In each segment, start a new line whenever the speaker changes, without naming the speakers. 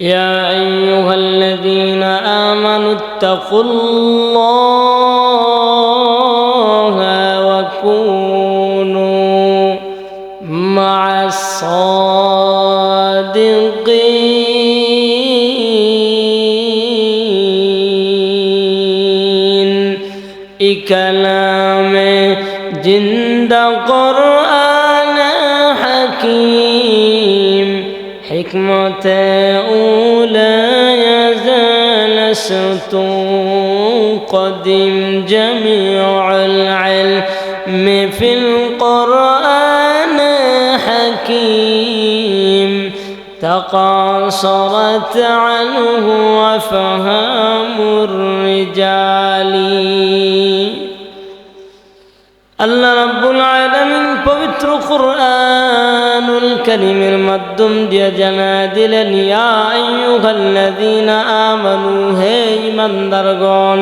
يا أيها الذين آمنوا اتقوا الله وكونوا مع الصادقين. إكلام جند قرآن حكيم. حكمة قديم جميع العلم في القرآن حكيم تقاصرت عنه وفهام الرجال আল্লাহ রাব্বুল আলামিন পবিত্র কুরআনুল কারীমের মাধ্যম দিয়ে জানা দিলেন ইয়া আইয়ুহাল্লাযীনা আমানু হে ঈমানদারগণ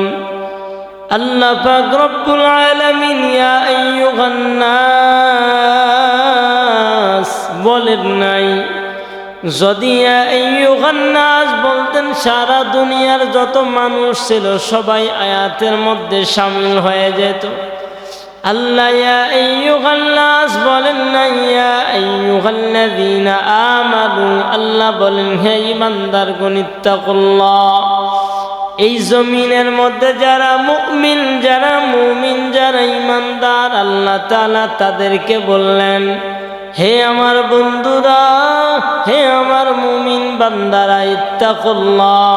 আল্লাহ পাক রব্বুল আলামিন, ইয়া আইয়ুহান নাস বলেন নাই। যদি নাস বলতেন, সারা দুনিয়ার যত মানুষ ছিল, সবাই আয়াতের মধ্যে শামিল হয়ে যেত। আল্লাহ নাস বলেন না ইয়া আইয়ুহাল্লাযীনা আমানু আল্লাহ বলেন, হে ঈমানদার গণিত্তাকুল্লাহ এই জমিনের মধ্যে যারা মুমিন যারা মুমিন, যারা ইমানদার আল্লাহ তাআলা তাদেরকে বললেন, হে আমার বন্ধুরা, হে আমার মুমিন বান্দারা, ইত্তাকুল্লাহ,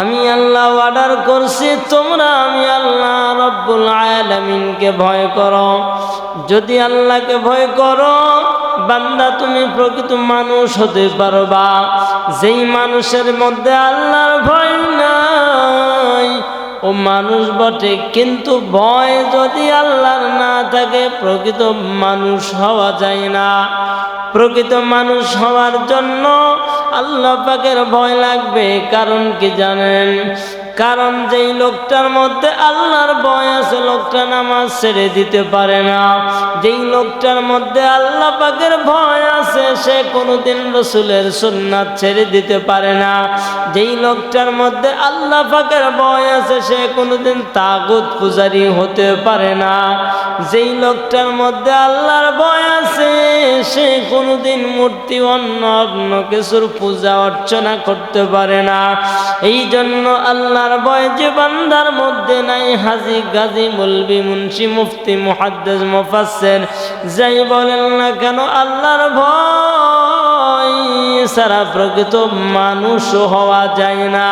আমি আল্লাহ অর্ডার করছি, তোমরা আমি আল্লাহ রব্বুল আলামিনকে ভয় করো। যদি আল্লাহকে ভয় করো, বান্দা তুমি প্রকৃত মানুষ হতে পারবা। যেই মানুষের মধ্যে আল্লাহর ভয় নাই ও মানুষ বটে, কিন্তু ভয় যদি আল্লাহর না থাকে, প্রকৃত মানুষ হওয়া যায় না। প্রকৃত মানুষ হওয়ার জন্য আল্লাহ পাকের ভয় লাগবে, কারণ কি জানেন? কারণ যেই লোকটার মধ্যে আল্লাহর ভয় আছে, লোকটা নামাজ ছেড়ে দিতে পারে না। যেই লোকটার মধ্যে আল্লাহ পাকের ভয় আছে, সে কোনোদিন রসুলের সুন্নাত ছেড়ে দিতে পারে না। যেই লোকটার মধ্যে আল্লাহ পাকের ভয় আছে, সে কোনোদিন তাগুত পূজারি হতে পারে না। যেই লোকটার মধ্যে আল্লাহর ভয় আছে, সে কোনোদিন মূর্তি অন্য অন্য কিছুর পূজা অর্চনা করতে পারে না। এই জন্য আল্লাহর বয় যে বান্দার মধ্যে নাই, হাজি গাজী মুলবি মুন্সি মুফতি মুহাদ্দেস মুফাসসির। যাই বলেন না কেন, আল্লাহর ভয় সারা প্রকৃত মানুষ হওয়া যায় না।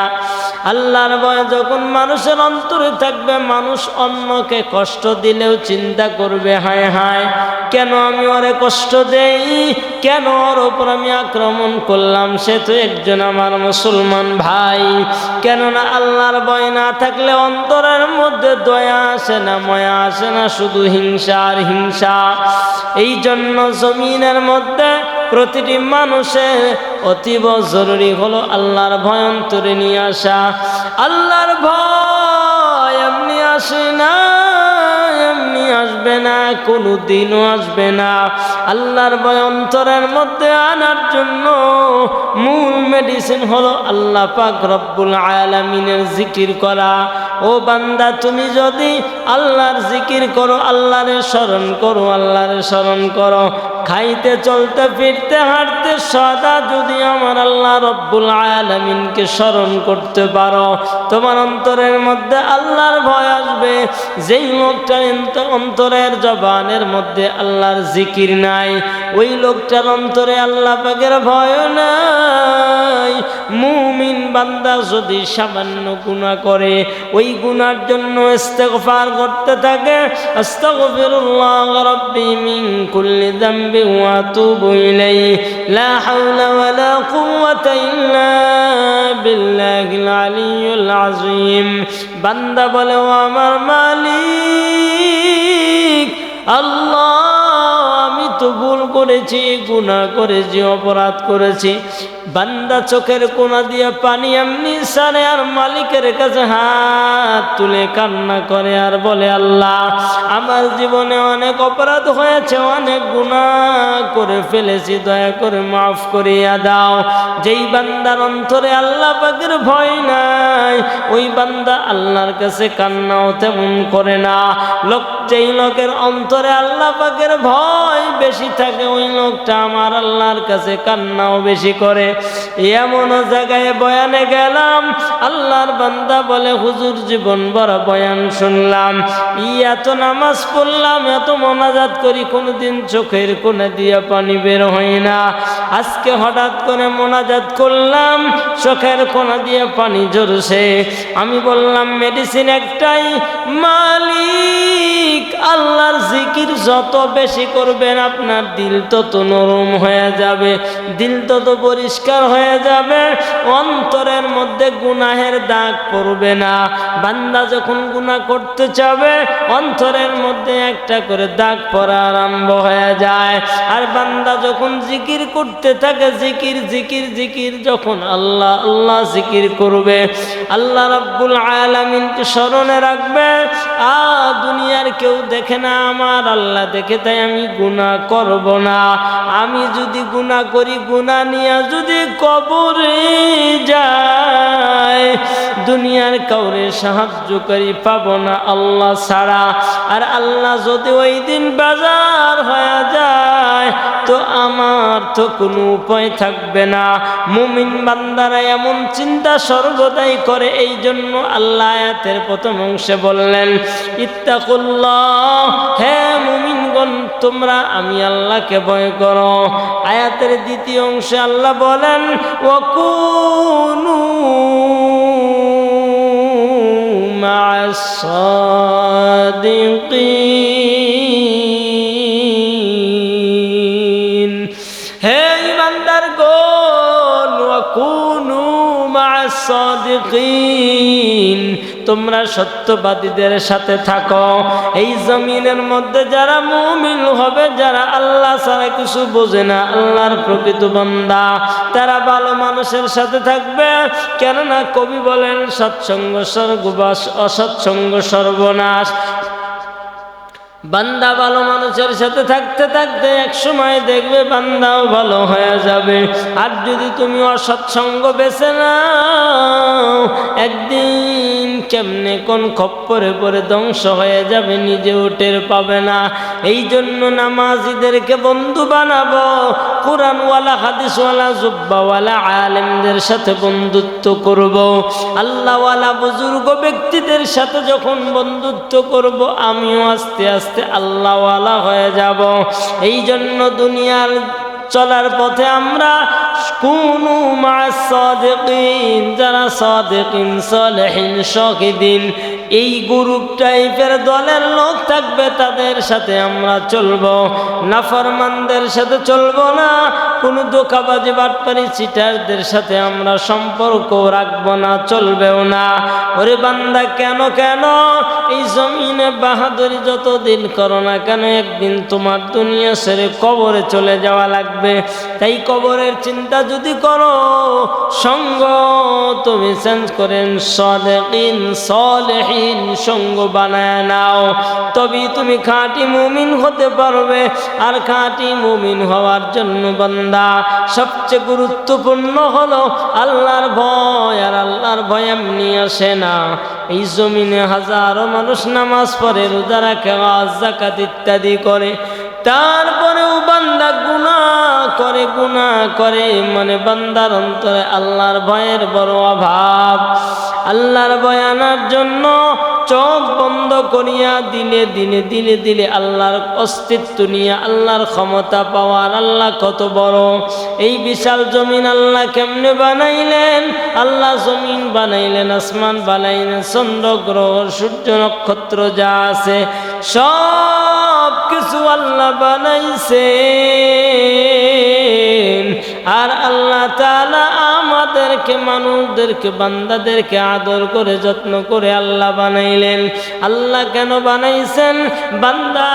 আল্লাহর ভয় যখন মানুষের অন্তরে থাকবে, মানুষ অন্যকে কষ্ট দিলেও চিন্তা করবে, হায় হায়, কেন আমি ওরে কষ্ট দেই? কেন ওর ওপর আমি আক্রমণ করলাম? সে তো একজন আমার মুসলমান ভাই। কেননা আল্লাহর ভয় না থাকলে অন্তরের মধ্যে দয়া আসে না, ময়া আসে না, শুধু হিংসা আর হিংসা। এই জন্য জমিনের মধ্যে প্রতিটি মানুষের অতীব জরুরি হলো আল্লাহর ভয় অন্তরে নিয়ে আসা। আল্লাহর ভয় এমনি আসে না, এমনি আসবে না কোনো দিনও আসবে না। আল্লাহর ভয় অন্তরের মধ্যে আনার জন্য মূল মেডিসিন হলো আল্লাহ পাক রব্বুল আলামিনের জিকির করা। ও বান্দা, তুমি যদি আল্লাহর জিকির করো, আল্লাহরে স্মরণ করো, আল্লাহরে স্মরণ করো। খাইতে, চলতে, ফিরতে, হাঁটতে, সদা যদি আমার আল্লাহ রব্বুল আলামিনকে স্মরণ করতে পারো, তোমার অন্তরের মধ্যে আল্লাহর ভয় আসবে। যেই লোকটার অন্তরের জবানের মধ্যে আল্লাহর জিকির নাই, ওই লোকটার অন্তরে আল্লাহ পাকের ভয় নাই। মুমিন বান্দা যদি সামান্য গুণা করে, ওই গুনার জন্য ইস্তেগফার করতে থাকে, আস্তাগফিরুল্লাহ রাব্বি মিন কুল্লি যামবি ওয়া আতুবু ইলাইহি। লা হাওলা ওয়ালা কুওয়াতা ইল্লা বিল্লাহিল আলিয়্যুল আযীম। বান্দা বলে, ও আমার মালিক, আল্লাহ, আমি তো ভুল করেছি, গুনাহ করেছি, অপরাধ করেছি। বান্দা চোখের কোনা দিয়ে পানি এমনি সারে আর মালিকের কাছে হাত তুলে কান্না করে আর বলে, আল্লাহ, আমার জীবনে অনেক অপরাধ হয়েছে, অনেক গুণা করে ফেলেছি, দয়া করে মাফ করিয়া দাও। যেই বান্দার অন্তরে আল্লাহ পাকের ভয় নাই, ওই বান্দা আল্লাহর কাছে কান্নাও তেমন করে না। লোক যেই লোকের অন্তরে আল্লাহ পাকের ভয় বেশি থাকে, ওই লোকটা আমার আল্লাহর কাছে কান্নাও বেশি করে। এমন জায়গায় বয়ানে গেলাম, আল্লাহর বান্দা বলে, হুজুর, জীবন বড় বয়ান শুনলাম। ই এত নামাজ পড়লাম, এত মনাজাত করি, কোনোদিন চোখের কোনে দিয়ে পানি বের হয় না। আজকে হঠাৎ করে মোনাজাত করলাম, চোখের কোনা দিয়ে পানি ঝরছে। আমি বললাম, মেডিসিন একটাই, মালিক। আল্লাহর জিকির যত বেশি করবেন আপনার দিল তত নরম হয়ে যাবে, দিল তত পরিষ্কার হয়ে যাবে, অন্তরের মধ্যে গুনাহের দাগ পড়বে না। বান্দা যখন গুনাহ করতে চাবে, অন্তরের মধ্যে একটা করে দাগ পড়া আরম্ভ হয়ে যায়। আর বান্দা যখন জিকির করতে থাকে, জিকির জিকির জিকির, যখন আল্লাহ আল্লাহ জিকির করবে, আল্লাহ রাব্বুল আলামিনকে স্মরণে রাখবে আ দুনিয়ার কেউ দেখে না আমার আল্লাহ দেখে, তাই আমি গুণা করব না। আমি যদি গুণা করি গুণা নিয়ে যদি কবরে যায় দুনিয়ার কাউরে সাহায্যকারী পাব না আল্লাহ ছাড়া। আর আল্লাহ যদি ওই দিন বাজার হয়ে যায় তো আমার তো কোনো উপায় থাকবে না মুমিন বান্দারা এমন চিন্তা সর্বদাই করে এই জন্য আল্লাহ আয়াতের প্রথম অংশে বললেন ইত্তাকুল্লাহ হে মুমিনগণ তোমরা আমি আল্লাহকে ভয় করো আয়াতের দ্বিতীয় অংশে আল্লাহ বলেন ওকুনু مع الصادقين তোমরা সত্যবাদীদের সাথে থাকো। এই জমিনের মধ্যে যারা মুমিন হবে, যারা আল্লাহ ছাড়া কিছু বোঝে না, আল্লাহর প্রকৃত বান্দা, তারা ভালো মানুষের সাথে থাকবে। কেননা কবি বলেন, সৎসঙ্গ স্বর্গবাস অসৎসঙ্গ সর্বনাশ। বান্দা ভালো মানুষের সাথে থাকতে থাকতে এক সময় দেখবে বান্দাও ভালো হয়ে যাবে। আর যদি তুমি অসৎসঙ্গ বেছে নাও, একদিন কেমনে কোন খপ্পরে পরে ধ্বংস হয়ে যাবে নিজেও টের পাবে না। এই জন্য নামাজিদেরকে বন্ধু বানাবো, কোরআনওয়ালা, হাদিসওয়ালা, জুব্বাওয়ালা, আলেমদের সাথে বন্ধুত্ব করব। আল্লাহওয়ালা বুজুর্গ ব্যক্তিদের সাথে যখন বন্ধুত্ব করব, আমিও আস্তে আস্তে আল্লাহওয়ালা হয়ে যাব। এই জন্য দুনিয়ার চলার পথে আমরা কুনু মা সাদিকিন, যারা সাদিকিন, সালেহিন শহীদিন এই গ্রুপ টাইপের দলের লোক থাকবে, তাদের সাথে আমরা চলবো। নাফরমানদের সাথে চলবো না, কোনো দোকাবাজি বাটপারি, চিটারদের সাথে আমরা সম্পর্ক রাখব না, চলবেও না। ওরে বান্দা, কেন কেন? এই জমিনে বাহাদুরি যতদিন করো না কেন, একদিন তোমার দুনিয়া সেরে কবরে চলে যাওয়া লাগবে। তাই কবরের চিন্তা যদি করো, সঙ্গ তুমি চেঞ্জ করেন, সদেকিন, সলেহীন সঙ্গ বানায় নাও। তবেই তুমি খাঁটি মুমিন হতে পারবে, আর খাঁটি মুমিন হওয়ার জন্য বান্দা, সবচেয়ে গুরুত্বপূর্ণ হলো আল্লাহর ভয়, আর আল্লাহর ভয় এমনি আসে না। এই জমিনে হাজারো মানুষ নামাজ পড়ে, রোজা রাখে জাকাত ইত্যাদি করে। তারপরেও বান্দা করে গুণা করে মানে বান্দার অন্তরে আল্লাহর ভয়ের বড় অভাব। আল্লাহর ভয় আনার জন্য চোখ বন্ধ করিয়া দিলে দিলে দিলে দিলে আল্লাহর অস্তিত্ব নিয়ে আল্লাহর ক্ষমতা পাওয়ার আল্লাহ কত বড়। এই বিশাল জমিন আল্লাহ কেমনে বানাইলেন? আল্লাহ জমিন বানাইলেন, আসমান বানাইলেন চন্দ্র গ্রহ সূর্য নক্ষত্র যা আছে সব কিছু আল্লাহ বানাইছে। আর আল্লাহ তালা আমাদের আমাদেরকে মানুষদেরকে, বান্দাদেরকে আদর করে, যত্ন করে আল্লাহ বানাইলেন। আল্লাহ কেন বানাইছেন? বান্দা,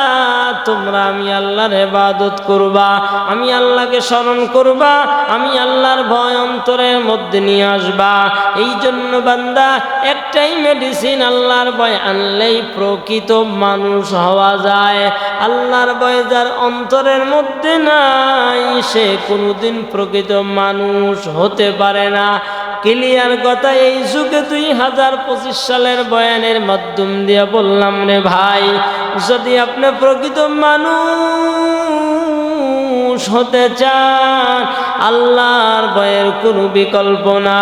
তোমরা আমি আল্লাহর ইবাদত করবা, আমি আল্লাহকে স্মরণ করবা, আমি আল্লাহর ভয় অন্তরের মধ্যে নিয়ে আসবা। এই জন্য বান্দা, একটাই মেডিসিন আল্লাহর ভয় আনলেই প্রকৃত মানুষ হওয়া যায়। আল্লাহর ভয় যার অন্তরের মধ্যে নাই, সে কোনোদিন প্রকৃত মানুষ হতে পারে না। ক্লিয়ার কথা, এই যুগে দুই হাজার পঁচিশ সালের বয়ানের মাধ্যম দিয়ে বললাম রে ভাই, যদি আপনি প্রকৃত মানুষ হতে চান, আল্লাহর বয়ের কোনো বিকল্প না।